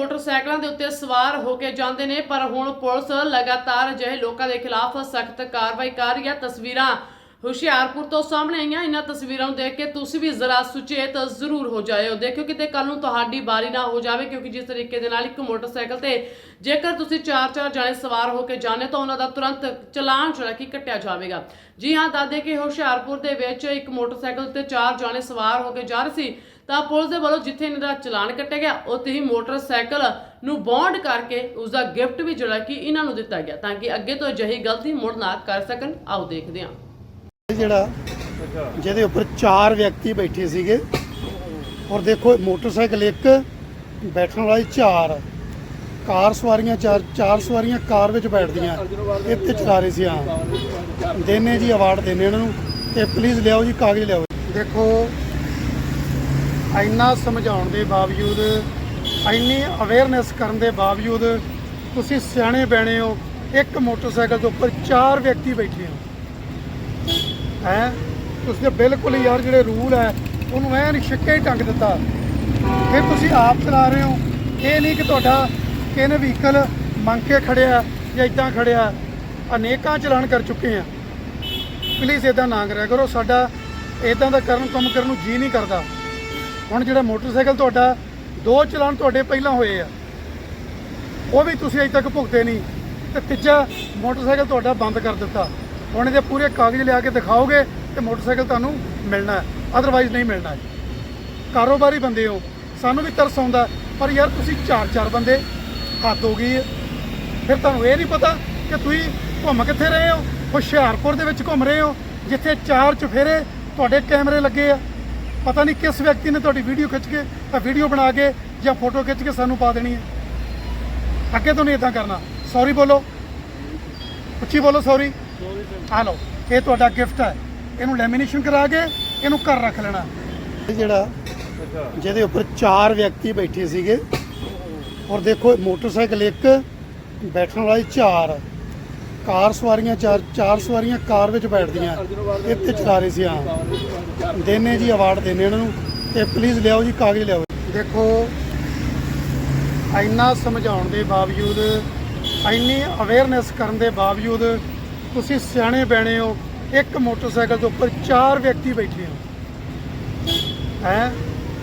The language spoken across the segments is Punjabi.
ਮੋਟਰਸਾਈਕਲਾਂ ਦੇ ਉੱਤੇ ਸਵਾਰ ਹੋ ਕੇ ਜਾਂਦੇ ਨੇ, ਪਰ ਹੁਣ ਪੁਲਿਸ ਲਗਾਤਾਰ ਅਜਿਹੇ ਲੋਕਾਂ ਦੇ ਖਿਲਾਫ ਸਖਤ ਕਾਰਵਾਈ ਕਰ ਰਹੀ ਹੈ। ਤਸਵੀਰਾਂ ਹੁਸ਼ਿਆਰਪੁਰ ਤੋਂ ਸਾਹਮਣੇ ਆਈਆਂ। ਇਹਨਾਂ ਤਸਵੀਰਾਂ ਨੂੰ ਦੇਖ ਕੇ ਤੁਸੀਂ ਵੀ ਜ਼ਰਾ ਸੁਚੇਤ ਜ਼ਰੂਰ ਹੋ ਜਾਇਓ। ਦੇਖਿਓ ਕਿਤੇ ਕੱਲ ਨੂੰ ਤੁਹਾਡੀ ਵਾਰੀ ਨਾ ਹੋ ਜਾਵੇ, ਕਿਉਂਕਿ ਜਿਸ ਤਰੀਕੇ ਦੇ ਨਾਲ ਇੱਕ ਮੋਟਰਸਾਈਕਲ ਤੇ ਜੇਕਰ ਤੁਸੀਂ ਚਾਰ ਚਾਰ ਜਾਣੇ ਸਵਾਰ ਹੋ ਕੇ ਜਾਣੇ ਤਾਂ ਉਹਨਾਂ ਦਾ ਤੁਰੰਤ ਚਲਾਨ ਜਿਹੜਾ ਕਿ ਕੱਟਿਆ ਜਾਵੇਗਾ। ਜੀ ਹਾਂ ਦਾਦੇ ਕਿ ਹੁਸ਼ਿਆਰਪੁਰ ਦੇ ਵਿੱਚ ਇੱਕ ਮੋਟਰਸਾਈਕਲ ਤੇ ਚਾਰ ਜਾਣੇ ਸਵਾਰ ਹੋ ਕੇ ਜਾ ਰਹੇ ਸੀ। ਤਾਂ ਪੁਲਿਸ ਦੇ ਵੱਲੋਂ ਜਿੱਥੇ ਇਹਨਾਂ ਦਾ ਚਲਾਨ ਕੱਟਿਆ ਗਿਆ ਉੱਥੇ ਹੀ ਮੋਟਰਸਾਈਕਲ ਨੂੰ ਬੌਂਡ ਕਰਕੇ ਉਸ ਦਾ ਗਿਫਟ ਵੀ ਜਿਹੜਾ ਕਿ ਇਹਨਾਂ ਨੂੰ ਦਿੱਤਾ ਗਿਆ ਤਾਂ ਕਿ ਅੱਗੇ ਤੋਂ ਅਜਿਹੀ ਗਲਤੀ ਮੁੜ ਨਾ ਕਰ ਸਕਣ। ਆਓ ਦੇਖਦੇ ਹਾਂ। ਜਿਹੜਾ ਜਿਹਦੇ ਉੱਪਰ ਚਾਰ ਵਿਅਕਤੀ ਬੈਠੇ ਸੀਗੇ ਔਰ ਦੇਖੋ ਮੋਟਰਸਾਈਕਲ ਇੱਕ ਬੈਠਣ ਵਾਲੀ ਚਾਰ ਕਾਰ ਸਵਾਰੀਆਂ ਚਾਰ ਚਾਰ ਸਵਾਰੀਆਂ ਕਾਰ ਵਿੱਚ ਬੈਠਦੀਆਂ ਇੱਥੇ ਚਲਾ ਰਹੇ ਸੀ ਹਾਂ। ਦੇਨੇ ਜੀ ਅਵਾਰਡ ਦੇਣੇ ਇਹਨਾਂ ਨੂੰ। ਤੇ ਪਲੀਜ਼ ਲਿਆਓ ਜੀ ਕਾਗਜ਼ ਲਿਆਓ। ਦੇਖੋ ਇੰਨਾ ਸਮਝਾਉਣ ਦੇ ਬਾਵਜੂਦ, ਇੰਨੀ ਅਵੇਅਰਨੈਸ ਕਰਨ ਦੇ ਬਾਵਜੂਦ ਤੁਸੀਂ ਸਿਆਣੇ ਬੈਣੇ ਹੋ, ਇੱਕ ਮੋਟਰਸਾਈਕਲ ਦੇ ਉੱਪਰ ਚਾਰ ਵਿਅਕਤੀ ਬੈਠੇ ਹੋ। ਹੈ? ਤੁਸੀਂ ਤਾਂ ਬਿਲਕੁਲ ਹੀ ਯਾਰ ਜਿਹੜੇ ਰੂਲ ਹੈ, ਉਹਨੂੰ ਐਨ ਛਿੱਕੇ ਹੀ ਟੰਗ ਦਿੱਤਾ। ਫਿਰ ਤੁਸੀਂ ਆਪ ਚਲਾ ਰਹੇ ਹੋ। ਇਹ ਨਹੀਂ ਕਿ ਤੁਹਾਡਾ ਕਿਹਨੇ ਵਹੀਕਲ ਮੰਗ ਕੇ ਖੜਿਆ ਜਾਂ ਇਦਾਂ ਖੜਿਆ ਅਨੇਕਾਂ ਚਲਾਨ ਕਰ ਚੁੱਕੇ ਆ ਪਲੀਜ਼ ਇਦਾਂ ਨਾ ਕਰਿਆ ਕਰੋ। ਸਾਡਾ ਇਦਾਂ ਦਾ ਕਰਨ ਕੰਮ ਕਰਨ ਨੂੰ ਜੀ ਨਹੀਂ ਕਰਦਾ। ਹੁਣ ਜਿਹੜਾ ਮੋਟਰਸਾਈਕਲ ਤੁਹਾਡਾ, ਦੋ ਚਲਾਨ ਤੁਹਾਡੇ ਪਹਿਲਾਂ ਹੋਏ ਆ। ਉਹ ਵੀ ਤੁਸੀਂ ਅਜੇ ਤੱਕ ਭੁਗਤੇ ਨਹੀਂ। ਤੇ ਤੀਜਾ, ਮੋਟਰਸਾਈਕਲ ਤੁਹਾਡਾ ਬੰਦ ਕਰ ਦਿੱਤਾ। ਹੁਣ ਇਹਦੇ ਪੂਰੇ ਕਾਗਜ਼ ਲਿਆ ਕੇ ਦਿਖਾਓਗੇ ਤੇ ਮੋਟਰਸਾਈਕਲ ਤੁਹਾਨੂੰ ਮਿਲਣਾ ਅਦਰਵਾਈਜ਼ ਨਹੀਂ ਮਿਲਣਾ ਕਾਰੋਬਾਰੀ ਬੰਦੇ ਹੋ। ਸਾਨੂੰ ਵੀ ਤਰਸ ਆਉਂਦਾ ਪਰ ਯਾਰ ਤੁਸੀਂ ਚਾਰ ਚਾਰ ਬੰਦੇ, ਹੱਦ ਹੋ ਗਈ ਹੈ। ਫਿਰ ਤੁਹਾਨੂੰ ਇਹ ਨਹੀਂ ਪਤਾ ਕਿ ਤੁਸੀਂ ਘੁੰਮ ਕਿੱਥੇ ਰਹੇ ਹੋ? ਹੁਸ਼ਿਆਰਪੁਰ ਦੇ ਵਿੱਚ ਘੁੰਮ ਰਹੇ ਹੋ, ਜਿੱਥੇ ਚਾਰ ਚੁਫੇਰੇ ਤੁਹਾਡੇ ਕੈਮਰੇ ਲੱਗੇ ਆ। ਪਤਾ ਨਹੀਂ ਕਿਸ ਵਿਅਕਤੀ ਨੇ ਤੁਹਾਡੀ ਵੀਡੀਓ ਖਿੱਚ ਕੇ ਤਾਂ ਵੀਡੀਓ ਬਣਾ ਕੇ ਜਾਂ ਫੋਟੋ ਖਿੱਚ ਕੇ ਸਾਨੂੰ ਪਾ ਦੇਣੀ ਹੈ। ਅੱਗੇ ਤੋਂ ਨਹੀਂ ਇਦਾਂ ਕਰਨਾ। ਸੌਰੀ ਬੋਲੋ। ਉੱਚੀ ਬੋਲੋ ਸੌਰੀ ਆ ਲਓ, ਇਹ ਤੁਹਾਡਾ ਗਿਫਟ ਹੈ। ਇਹਨੂੰ ਲੈਮੀਨੇਸ਼ਨ ਕਰਾ ਕੇ ਇਹਨੂੰ ਘਰ ਰੱਖ ਲੈਣਾ। ਇਹ ਜਿਹੜਾ ਜਿਹਦੇ ਉੱਪਰ ਚਾਰ ਵਿਅਕਤੀ ਬੈਠੇ ਸੀਗੇ, ਔਰ ਦੇਖੋ, ਮੋਟਰਸਾਈਕਲ ਇੱਕ, ਬੈਠਣ ਵਾਲੀ ਚਾਰ। ਕਾਰ ਸਵਾਰੀਆਂ, ਚਾਰ ਚਾਰ ਸਵਾਰੀਆਂ ਕਾਰ ਵਿੱਚ ਬੈਠਦੀਆਂ। ਇੱਥੇ ਚਲਾ ਰਹੇ ਸੀ, ਹਾਂ। ਦੇਨੇ ਜੀ ਅਵਾਰਡ ਦੇਣੇ ਇਹਨਾਂ ਨੂੰ। ਤੇ ਪਲੀਜ਼ ਲਿਆਓ ਜੀ, ਕਾਗਜ਼ ਲਿਆਓ। ਦੇਖੋ, ਇੰਨਾ ਸਮਝਾਉਣ ਦੇ ਬਾਵਜੂਦ, ਇੰਨੀ ਅਵੇਅਰਨੈਸ ਕਰਨ ਦੇ ਬਾਵਜੂਦ ਤੁਸੀਂ ਸਿਆਣੇ ਬੈਣੇ ਹੋ, ਇੱਕ ਮੋਟਰਸਾਈਕਲ ਦੇ ਉੱਪਰ ਚਾਰ ਵਿਅਕਤੀ ਬੈਠੇ ਹੋ। ਹੈ?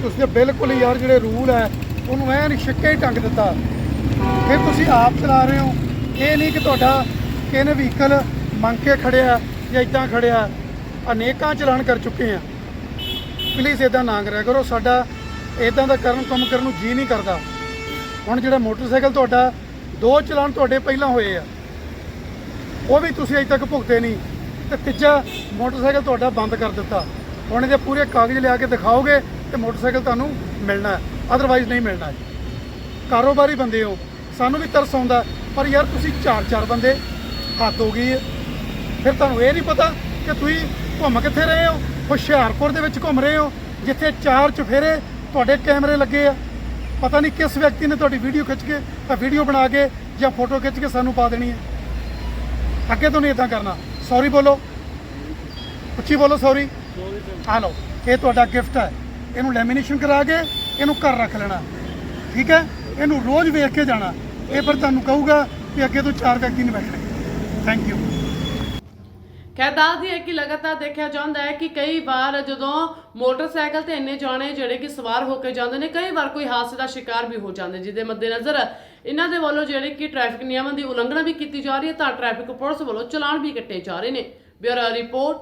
ਤੁਸੀਂ ਤਾਂ ਬਿਲਕੁਲ ਹੀ ਯਾਰ, ਜਿਹੜੇ ਰੂਲ ਹੈ, ਉਹਨੂੰ ਐਨ ਛਿੱਕੇ ਹੀ ਟੰਗ ਦਿੱਤਾ। ਫਿਰ ਤੁਸੀਂ ਆਪ ਚਲਾ ਰਹੇ ਹੋ। ਇਹ ਨਹੀਂ ਕਿ ਤੁਹਾਡਾ ਕਿ ਇਹਨੇ ਵਹੀਕਲ ਮੰਗ ਕੇ ਖੜਿਆ ਜਾਂ ਇਦਾਂ ਖੜਿਆ ਅਨੇਕਾਂ ਚਲਾਨ ਕਰ ਚੁੱਕੇ ਆ ਪਲੀਜ਼ ਇਦਾਂ ਨਾ ਕਰਿਆ ਕਰੋ, ਸਾਡਾ ਇਦਾਂ ਦਾ ਕਰਨ ਕੰਮ ਕਰਨ ਨੂੰ ਜੀ ਨਹੀਂ ਕਰਦਾ। ਹੁਣ ਜਿਹੜਾ ਮੋਟਰਸਾਈਕਲ ਤੁਹਾਡਾ, ਦੋ ਚਲਾਨ ਤੁਹਾਡੇ ਪਹਿਲਾਂ ਹੋਏ ਆ। ਉਹ ਵੀ ਤੁਸੀਂ ਅਜੇ ਤੱਕ ਭੁਗਤੇ ਨਹੀਂ। ਤੇ ਤੀਜਾ, ਮੋਟਰਸਾਈਕਲ ਤੁਹਾਡਾ ਬੰਦ ਕਰ ਦਿੱਤਾ। ਹੁਣ ਇਹਦੇ ਪੂਰੇ ਕਾਗਜ਼ ਲਿਆ ਕੇ ਦਿਖਾਓਗੇ ਤੇ ਮੋਟਰਸਾਈਕਲ ਤੁਹਾਨੂੰ ਮਿਲਣਾ ਹੈ। ਅਦਰਵਾਈਜ਼ ਨਹੀਂ ਮਿਲਣਾ ਕਾਰੋਬਾਰੀ ਬੰਦੇ ਹੋ। ਸਾਨੂੰ ਵੀ ਤਰਸ ਆਉਂਦਾ ਪਰ ਯਾਰ ਤੁਸੀਂ ਚਾਰ ਚਾਰ ਬੰਦੇ ਹੱਦ ਹੋ ਗਈ ਹੈ। ਫਿਰ ਤੁਹਾਨੂੰ ਇਹ ਨਹੀਂ ਪਤਾ ਕਿ ਤੁਸੀਂ ਘੁੰਮ ਕਿੱਥੇ ਰਹੇ ਹੋ? ਹੁਸ਼ਿਆਰਪੁਰ ਦੇ ਵਿੱਚ ਘੁੰਮ ਰਹੇ ਹੋ, ਜਿੱਥੇ ਚਾਰ ਚੁਫੇਰੇ ਤੁਹਾਡੇ ਕੈਮਰੇ ਲੱਗੇ ਆ। ਪਤਾ ਨਹੀਂ ਕਿਸ ਵਿਅਕਤੀ ਨੇ ਤੁਹਾਡੀ ਵੀਡੀਓ ਖਿੱਚ ਕੇ ਤਾਂ ਵੀਡੀਓ ਬਣਾ ਕੇ ਜਾਂ ਫੋਟੋ ਖਿੱਚ ਕੇ ਸਾਨੂੰ ਪਾ ਦੇਣੀ ਹੈ। ਅੱਗੇ ਤੋਂ ਨਹੀਂ ਇਦਾਂ ਕਰਨਾ। ਸੌਰੀ ਬੋਲੋ। ਉੱਚੀ ਬੋਲੋ ਸੌਰੀ ਆ ਲਓ, ਇਹ ਤੁਹਾਡਾ ਗਿਫਟ ਹੈ। ਇਹਨੂੰ ਲੈਮੀਨੇਸ਼ਨ ਕਰਾ ਕੇ ਇਹਨੂੰ ਘਰ ਰੱਖ ਲੈਣਾ। ਠੀਕ ਹੈ? ਇਹਨੂੰ ਰੋਜ਼ ਵੇਖ ਕੇ ਜਾਣਾ। ਇਹ ਪਰ ਤੁਹਾਨੂੰ ਕਹੂਗਾ ਕਿ ਅੱਗੇ ਤੋਂ ਚਾਰ ਵਿਅਕਤੀ ਨਹੀਂ ਬੈਠਣਗੇ ਥੈਂਕ ਯੂ ਖੈਰ ਦੱਸਦੀ ਹੈ ਕਿ ਲਗਾਤਾਰ ਦੇਖਿਆ ਜਾਂਦਾ ਹੈ ਕਿ ਕਈ ਵਾਰ ਜਦੋਂ ਮੋਟਰਸਾਈਕਲ ਤੇ ਇੰਨੇ ਜਾਣੇ ਜਿਹੜੇ ਕਿ ਸਵਾਰ ਹੋ ਕੇ ਜਾਂਦੇ ਨੇ, ਕਈ ਵਾਰ ਕੋਈ ਹਾਦਸੇ ਦਾ ਸ਼ਿਕਾਰ ਵੀ ਹੋ ਜਾਂਦੇ ਜਿਹਦੇ ਮੱਦੇਨਜ਼ਰ ਇਹਨਾਂ ਦੇ ਵੱਲੋਂ ਜਿਹੜੇ ਕਿ ਟ੍ਰੈਫਿਕ ਨਿਯਮਾਂ ਦੀ ਉਲੰਘਣਾ ਵੀ ਕੀਤੀ ਜਾ ਰਹੀ ਹੈ, ਤਾਂ ਟ੍ਰੈਫਿਕ ਪੁਲਿਸ ਵੱਲੋਂ ਚਲਾਨ ਵੀ ਕੱਟੇ ਜਾ ਰਹੇ ਨੇ। Bureau report